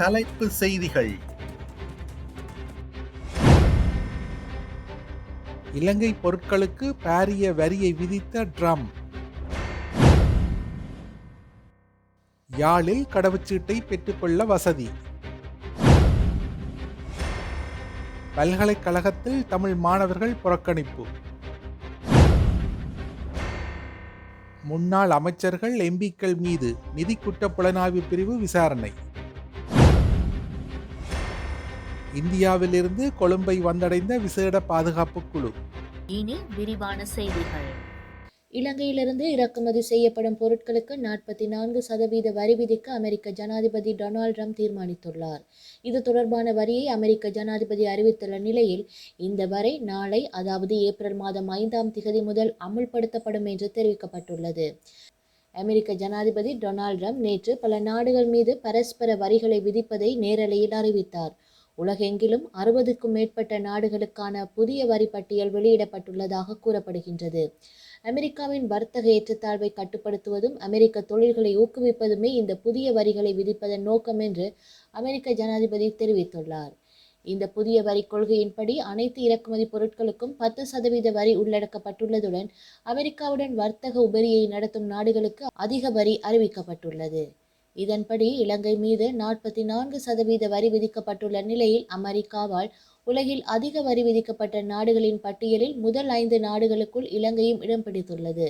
தலைப்பு செய்திகள். இலங்கை பொருட்களுக்கு பாரிய வரியை விதித்த ட்ரம் யாழில் கடவுச்சீட்டை பெற்றுக்கொள்ள வசதி. பல்கலைக்கழகத்தில் தமிழ் மாணவர்கள் புறக்கணிப்பு. முன்னாள் அமைச்சர்கள் எம்பிக்கள் மீது நிதி குற்ற புலனாய்வு பிரிவு விசாரணை. இந்தியாவிலிருந்து கொழும்பை வந்தடைந்த விசேட பாதுகாப்பு குழு. இனி விரிவான செய்திகள். இலங்கையிலிருந்து இறக்குமதி செய்யப்படும் பொருட்களுக்கு நாற்பத்தி நான்கு சதவீத வரி விதிக்க அமெரிக்க ஜனாதிபதி டொனால்ட் ட்ரம்ப் தீர்மானித்துள்ளார். இது தொடர்பான வரியை அமெரிக்க ஜனாதிபதி அறிவித்துள்ள நிலையில் இந்த வரை நாளை அதாவது ஏப்ரல் மாதம் ஐந்தாம் திகதி முதல் அமுல்படுத்தப்படும் என்று தெரிவிக்கப்பட்டுள்ளது. அமெரிக்க ஜனாதிபதி டொனால்ட் ட்ரம்ப் நேற்று பல நாடுகள் மீது பரஸ்பர வரிகளை விதிப்பதை நேரலையில் அறிவித்தார். உலகெங்கிலும் அறுபதுக்கும் மேற்பட்ட நாடுகளுக்கான புதிய வரி பட்டியல் வெளியிடப்பட்டுள்ளதாக கூறப்படுகின்றது. அமெரிக்காவின் வர்த்தக ஏற்றத்தாழ்வை கட்டுப்படுத்துவதும் அமெரிக்க தொழில்களை ஊக்குவிப்பதுமே இந்த புதிய வரிகளை விதிப்பதன் நோக்கம் என்று அமெரிக்க ஜனாதிபதி தெரிவித்துள்ளார். இந்த புதிய வரி கொள்கையின்படி அனைத்து இறக்குமதி பொருட்களுக்கும் பத்து சதவீத வரி உள்ளடக்கப்பட்டுள்ளதுடன் அமெரிக்காவுடன் வர்த்தக உபரியை நடத்தும் நாடுகளுக்கு அதிக வரி அறிவிக்கப்பட்டுள்ளது. இதன்படி இலங்கை மீது நாற்பத்தி நான்கு சதவீத வரி விதிக்கப்பட்டுள்ள நிலையில் அமெரிக்காவால் உலகில் அதிக வரி விதிக்கப்பட்ட நாடுகளின் பட்டியலில் முதல் ஐந்து நாடுகளுக்குள் இலங்கையும் இடம் பிடித்துள்ளது.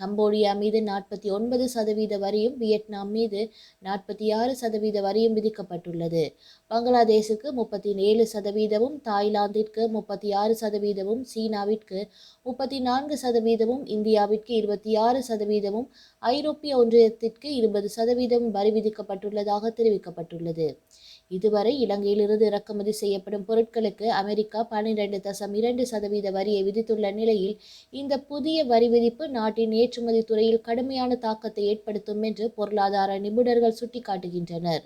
கம்போடியா மீது நாற்பத்தி ஒன்பது சதவீத வரியும் வியட்நாம் மீது நாற்பத்தி ஆறு சதவீத வரியும் விதிக்கப்பட்டுள்ளது. பங்களாதேஷுக்கு முப்பத்தி ஏழு சதவீதமும் தாய்லாந்திற்கு முப்பத்தி ஆறு சதவீதமும் சீனாவிற்கு முப்பத்தி நான்கு சதவீதமும் இந்தியாவிற்கு இருபத்தி ஆறு சதவீதமும் ஐரோப்பிய ஒன்றியத்திற்கு இருபது சதவீதம் வரி விதிக்கப்பட்டுள்ளதாக தெரிவிக்கப்பட்டுள்ளது. இதுவரை இலங்கையிலிருந்து இறக்குமதி செய்யப்படும் பொருட்களுக்கு அமெரிக்கா பன்னிரண்டு தசம் இரண்டு சதவீத வரியை விதித்துள்ள நிலையில் இந்த புதிய வரி விதிப்பு நாட்டின் ஏற்றுமதி துறையில் கடுமையான தாக்கத்தை ஏற்படுத்தும் என்று பொருளாதார நிபுணர்கள் சுட்டிக்காட்டுகின்றனர்.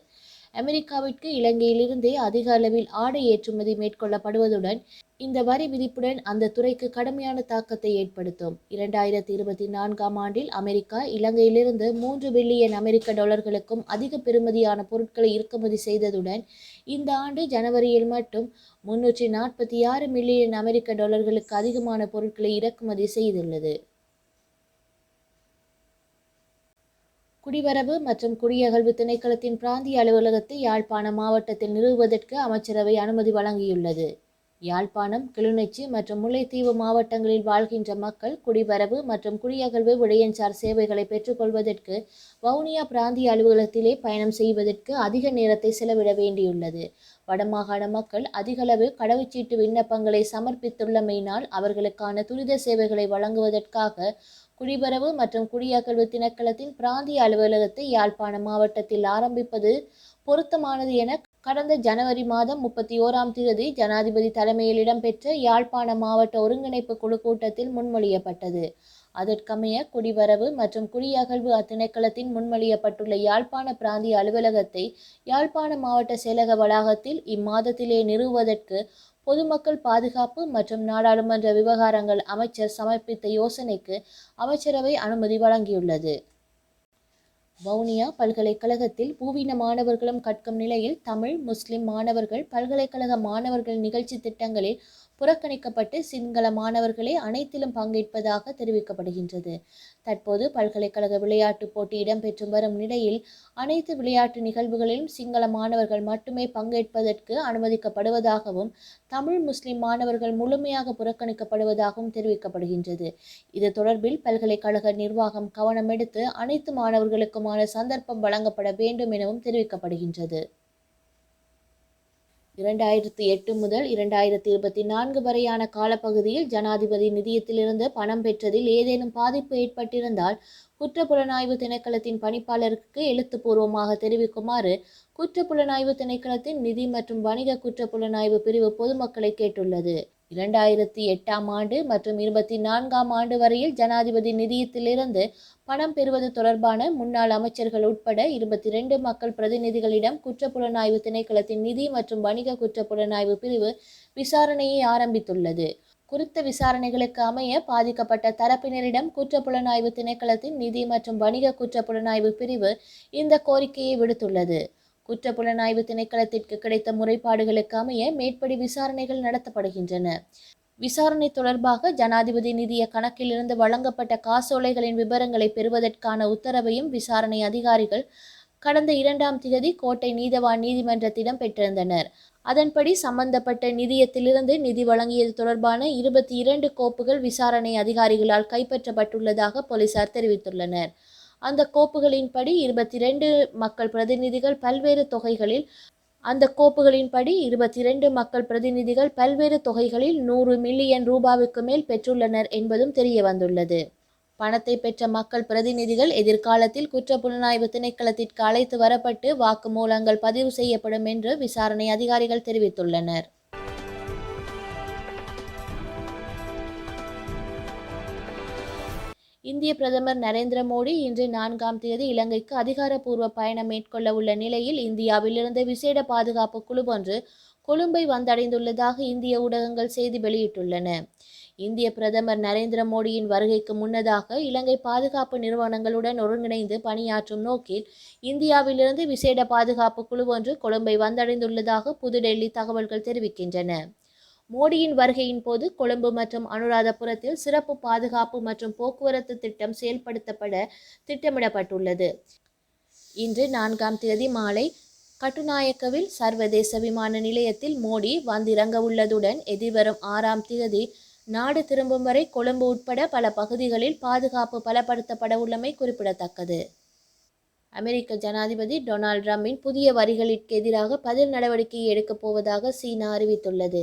அமெரிக்காவிற்கு இலங்கையிலிருந்தே அதிக அளவில் ஆடை ஏற்றுமதி மேற்கொள்ளப்படுவதுடன் இந்த வரி விதிப்புடன் அந்த துறைக்கு கடுமையான தாக்கத்தை ஏற்படுத்தும். இரண்டாயிரத்தி இருபத்தி நான்காம் ஆண்டில் அமெரிக்கா இலங்கையிலிருந்து மூன்று பில்லியன் அமெரிக்க டாலர்களுக்கும் அதிக பெறுமதியான பொருட்களை இறக்குமதி செய்ததுடன் இந்த ஆண்டு ஜனவரியில் மட்டும் முன்னூற்றி நாற்பத்தி ஆறு மில்லியன் அமெரிக்க டாலர்களுக்கு அதிகமான பொருட்களை இறக்குமதி செய்துள்ளது. குடிவரவு மற்றும் குடியகழ்வு திணைக்களத்தின் பிராந்திய அலுவலகத்தை யாழ்ப்பாணம் மாவட்டத்தில் நிறுவுவதற்கு அமைச்சரவை அனுமதி வழங்கியுள்ளது. யாழ்ப்பாணம் கிளிநொச்சி மற்றும் முல்லைத்தீவு மாவட்டங்களில் வாழ்கின்ற மக்கள் குடிவரவு மற்றும் குடியகழ்வு விடயஞ்சார் சேவைகளை பெற்றுக்கொள்வதற்கு வவுனியா பிராந்திய அலுவலகத்திலே பயணம் செய்வதற்கு அதிக நேரத்தை செலவிட வேண்டியுள்ளது. வடமாகாண மக்கள் அதிகளவு கடவுச்சீட்டு விண்ணப்பங்களை சமர்ப்பித்துள்ளமையினால் அவர்களுக்கான துரித சேவைகளை வழங்குவதற்காக குடிபரவு மற்றும் குடியகழ்வு திணைக்களத்தின் பிராந்திய அலுவலகத்தை யாழ்ப்பாணம் மாவட்டத்தில் ஆரம்பிப்பது பொருத்தமானது என கடந்த ஜனவரி மாதம் முப்பத்தி ஓராம் தேதி ஜனாதிபதி தலைமையில் இடம்பெற்ற யாழ்ப்பாண மாவட்ட ஒருங்கிணைப்பு குழு கூட்டத்தில் முன்மொழியப்பட்டது. அதற்கமைய குடிவரவு மற்றும் குடியகழ்வு அத்திணைக்களத்தின் முன்மொழியப்பட்டுள்ள யாழ்ப்பாண பிராந்திய அலுவலகத்தை யாழ்ப்பாண மாவட்ட செயலக வளாகத்தில் இம்மாதத்திலே நிறுவுவதற்கு பொதுமக்கள் பாதுகாப்பு மற்றும் நாடாளுமன்ற விவகாரங்கள் அமைச்சர் சமர்ப்பித்த யோசனைக்கு அமைச்சரவை அனுமதி வழங்கியுள்ளது. வவுனியா பல்கலைக்கழகத்தில் பூவின மாணவர்களும் கற்கும் நிலையில் தமிழ் முஸ்லிம் மாணவர்கள் பல்கலைக்கழக மாணவர்கள் நிகழ்ச்சி திட்டங்களில் புறக்கணிக்கப்பட்டு சிங்கள மாணவர்களே அனைத்திலும் பங்கேற்பதாக தெரிவிக்கப்படுகின்றது. தற்போது பல்கலைக்கழக விளையாட்டுப் போட்டி இடம்பெற்று வரும் நிலையில் அனைத்து விளையாட்டு நிகழ்வுகளிலும் சிங்கள மாணவர்கள் மட்டுமே பங்கேற்பதற்கு அனுமதிக்கப்படுவதாகவும் தமிழ் முஸ்லிம் மாணவர்கள் முழுமையாக புறக்கணிக்கப்படுவதாகவும் தெரிவிக்கப்படுகின்றது. இது தொடர்பில் பல்கலைக்கழக நிர்வாகம் கவனம் எடுத்து அனைத்து விதமான சந்தர்ப்பம் வழங்கப்பட வேண்டும் எனவும் தெரிவிக்கப்படுகின்றது. இரண்டாயிரத்தி எட்டு முதல் இரண்டாயிரத்தி இருபத்தி நான்கு வரையான காலப்பகுதியில் ஜனாதிபதி நிதியத்திலிருந்து பணம் பெற்றதில் ஏதேனும் பாதிப்பு ஏற்பட்டிருந்தால் குற்றப்புலனாய்வு திணைக்களத்தின் பணிப்பாளருக்கு எழுத்துப்பூர்வமாக தெரிவிக்குமாறு குற்றப்புலனாய்வு திணைக்களத்தின் நிதி மற்றும் வணிக குற்றப்புலனாய்வு பிரிவு பொதுமக்களை கேட்டுள்ளது. இரண்டாயிரத்தி எட்டாம் ஆண்டு மற்றும் இருபத்தி நான்காம் ஆண்டு வரையில் ஜனாதிபதி நிதியத்திலிருந்து பணம் பெறுவது தொடர்பான முன்னாள் அமைச்சர்கள் உட்பட இருபத்தி ரெண்டு மக்கள் பிரதிநிதிகளிடம் குற்றப்புலனாய்வு திணைக்களத்தின் நிதி மற்றும் வணிக குற்றப்புலனாய்வு பிரிவு விசாரணையை ஆரம்பித்துள்ளது. குறித்த விசாரணைகளுக்கு அமைய பாதிக்கப்பட்ட தரப்பினரிடம் குற்றப்புலனாய்வு திணைக்களத்தின் நிதி மற்றும் வணிக குற்றப்புலனாய்வு பிரிவு இந்த கோரிக்கையை விடுத்துள்ளது. குற்றப்புலனாய்வு திணைக்களத்திற்கு கிடைத்த முறைப்பாடுகளுக்கு அமைய மேற்படி விசாரணைகள் நடத்தப்படுகின்றன. விசாரணை தொடர்பாக ஜனாதிபதி நிதிய கணக்கிலிருந்து வழங்கப்பட்ட காசோலைகளின் விவரங்களை பெறுவதற்கான உத்தரவையும் விசாரணை அதிகாரிகள் கடந்த இரண்டாம் திகதி கோட்டை நீதவான் நீதிமன்றத்திடம் பெற்றிருந்தனர். அதன்படி சம்பந்தப்பட்ட நிதியத்திலிருந்து நிதி வழங்கியது தொடர்பான இருபத்தி இரண்டு கோப்புகள் விசாரணை அதிகாரிகளால் கைப்பற்றப்பட்டுள்ளதாக போலீசார் தெரிவித்துள்ளனர். அந்த கோப்புகளின்படி இருபத்தி ரெண்டு மக்கள் பிரதிநிதிகள் பல்வேறு தொகைகளில் அந்த கோப்புகளின்படி இருபத்தி இரண்டு மக்கள் பிரதிநிதிகள் பல்வேறு தொகைகளில் நூறு மில்லியன் ரூபாவுக்கு மேல் பெற்றுள்ளனர் என்பதும் தெரிய வந்துள்ளது. பணத்தை பெற்ற மக்கள் பிரதிநிதிகள் எதிர்காலத்தில் குற்ற புலனாய்வு திணைக்களத்திற்கு அழைத்து வரப்பட்டு வாக்குமூலங்கள் பதிவு செய்யப்படும் என்று விசாரணை அதிகாரிகள் தெரிவித்துள்ளனர். இந்திய பிரதமர் நரேந்திர மோடி இன்று நான்காம் தேதி இலங்கைக்கு அதிகாரப்பூர்வ பயணம் மேற்கொள்ள உள்ள நிலையில் இந்தியாவிலிருந்து விசேட பாதுகாப்பு குழு ஒன்று கொழும்பை வந்தடைந்துள்ளதாக இந்திய ஊடகங்கள் செய்தி வெளியிட்டுள்ளன. இந்திய பிரதமர் நரேந்திர மோடியின் வருகைக்கு முன்னதாக இலங்கை பாதுகாப்பு நிறுவனங்களுடன் ஒருங்கிணைந்து பணியாற்றும் நோக்கில் இந்தியாவிலிருந்து விசேட பாதுகாப்பு குழு ஒன்று கொழும்பை வந்தடைந்துள்ளதாக புதுடெல்லி தகவல்கள் தெரிவிக்கின்றன. மோடியின் வருகையின் போது கொழும்பு மற்றும் அனுராதபுரத்தில் சிறப்பு பாதுகாப்பு மற்றும் போக்குவரத்து திட்டம் செயல்படுத்தப்பட திட்டமிடப்பட்டுள்ளது. இன்று நான்காம் தேதி மாலை கட்டுநாயக்கவில் சர்வதேச விமான நிலையத்தில் மோடி வந்திறங்க உள்ளதுடன் எதிர்வரும் ஆறாம் தேதி நாடு திரும்பும் வரை கொழும்பு உட்பட பல பகுதிகளில் பாதுகாப்பு பலப்படுத்தப்பட உள்ளமை குறிப்பிடத்தக்கது. அமெரிக்க ஜனாதிபதி டொனால்ட் ட்ரம்பின் புதிய வரிகளுக்கு எதிராக பதில் நடவடிக்கை எடுக்கப் போவதாக சீனா அறிவித்துள்ளது.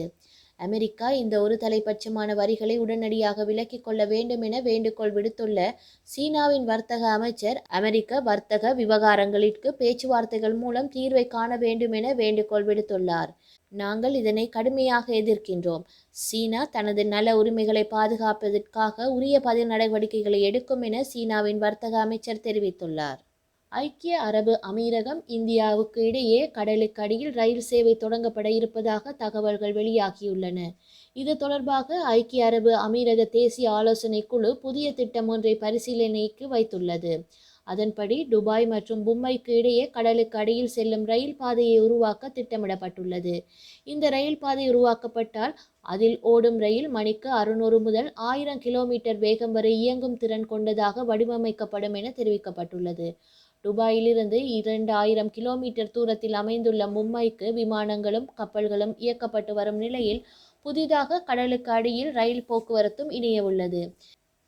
அமெரிக்கா இந்த ஒரு தலைப்பட்சமான வரிகளை உடனடியாக விலக்கிக் கொள்ள வேண்டும் என வேண்டுகோள் விடுத்துள்ள சீனாவின் வர்த்தக அமைச்சர் அமெரிக்க வர்த்தக விவகாரங்களிற்கு பேச்சுவார்த்தைகள் மூலம் தீர்வை காண வேண்டும் என வேண்டுகோள் விடுத்துள்ளார். நாங்கள் இதனை கடுமையாக எதிர்க்கின்றோம். சீனா தனது நல உரிமைகளை பாதுகாப்பதற்காக உரிய பதில் நடவடிக்கைகளை எடுக்கும் என சீனாவின் வர்த்தக அமைச்சர் தெரிவித்துள்ளார். ஐக்கிய அரபு அமீரகம் இந்தியாவுக்கு இடையே கடலுக்கு அடியில் ரயில் சேவை தொடங்கப்பட இருப்பதாக தகவல்கள் வெளியாகியுள்ளன. இது தொடர்பாக ஐக்கிய அரபு அமீரக தேசிய ஆலோசனை குழு புதிய திட்டம் ஒன்றை பரிசீலனைக்கு வைத்துள்ளது. அதன்படி துபாய் மற்றும் மும்பைக்கு இடையே கடலுக்கு அடியில் செல்லும் ரயில் பாதையை உருவாக்க திட்டமிடப்பட்டுள்ளது. இந்த ரயில் பாதை உருவாக்கப்பட்டால் அதில் ஓடும் ரயில் மணிக்கு அறுநூறு முதல் ஆயிரம் கிலோமீட்டர் வேகம் வரை இயங்கும் திறன் கொண்டதாக வடிவமைக்கப்படும் என தெரிவிக்கப்பட்டுள்ளது. துபாயிலிருந்து இரண்டு ஆயிரம் கிலோமீட்டர் தூரத்தில் அமைந்துள்ள மும்பைக்கு விமானங்களும் கப்பல்களும் இயக்கப்பட்டு வரும் நிலையில் புதிதாக கடலுக்கு அடியில் ரயில் போக்குவரத்தும் இணைய உள்ளது.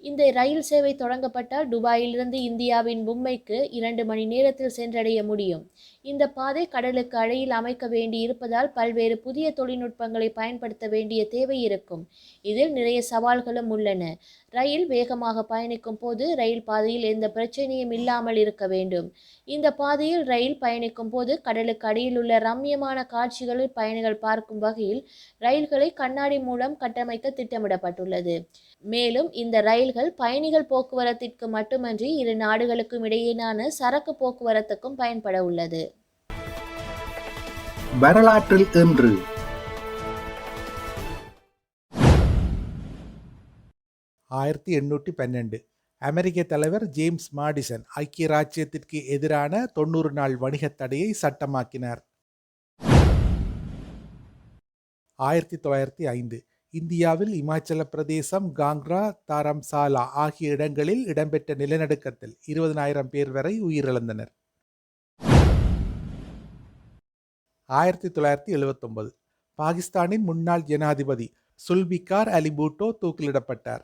இந்த ரயில் சேவை தொடங்கப்பட்டால் துபாயிலிருந்து இந்தியாவின் மும்பைக்கு இரண்டு மணி நேரத்தில் சென்றடைய முடியும். இந்த பாதை கடலுக்கு அடியில் அமைக்க வேண்டி இருப்பதால் பல்வேறு புதிய தொழில்நுட்பங்களை பயன்படுத்த வேண்டிய தேவை இருக்கும். இதில் நிறைய சவால்களும் உள்ளன. ரயில் வேகமாக பயணிக்கும் போது ரயில் பாதையில் எந்த பிரச்சனையும் இல்லாமல் இருக்க வேண்டும். இந்த பாதையில் ரயில் பயணிக்கும் போது கடலுக்கு அடியில் உள்ள ரம்மியமான காட்சிகளில் பயணிகள் பார்க்கும் வகையில் ரயில்களை கண்ணாடி மூலம் கட்டமைக்க திட்டமிடப்பட்டுள்ளது. மேலும் இந்த ரயில்கள் பயணிகள் போக்குவரத்திற்கு மட்டுமன்றி இரு நாடுகளுக்கும் இடையேயான சரக்கு போக்குவரத்துக்கும் பயன்பட உள்ளது. வரலாற்றில் இன்று ஆயிரத்தி எண்ணூற்றி பன்னெண்டு. அமெரிக்க தலைவர் ஜேம்ஸ் மாடிசன் ஐக்கிய ராச்சியத்திற்கு எதிரான தொண்ணூறு நாள் வணிகத் தடையை சட்டமாக்கினார். ஆயிரத்தி தொள்ளாயிரத்தி ஐந்து. இந்தியாவில் இமாச்சல பிரதேசம் காங்க்ரா தாரம்சாலா ஆகிய இடங்களில் இடம்பெற்ற நிலநடுக்கத்தில் இருபதனாயிரம் பேர் வரை உயிரிழந்தனர். ஆயிரத்தி தொள்ளாயிரத்தி எழுபத்தொன்பது பாகிஸ்தானின் முன்னாள் ஜனாதிபதி சுல்பிகார் அலி பூட்டோ தூக்கிலிடப்பட்டார்.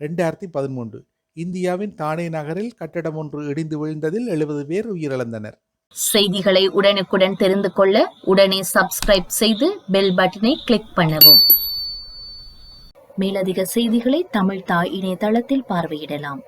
ரெண்டாயிரத்தி பதிமூன்று. இந்தியாவின் தானே நகரில் கட்டடம் ஒன்று இடிந்து விழுந்ததில் எழுபது பேர் உயிரிழந்தனர். செய்திகளை உடனுக்குடன் தெரிந்து கொள்ள உடனே சப்ஸ்கிரைப் செய்து பெல் பட்டனை கிளிக் பண்ணவும். மேலதிக செய்திகளை தமிழ் தாய் இணையதளத்தில் பார்வையிடலாம்.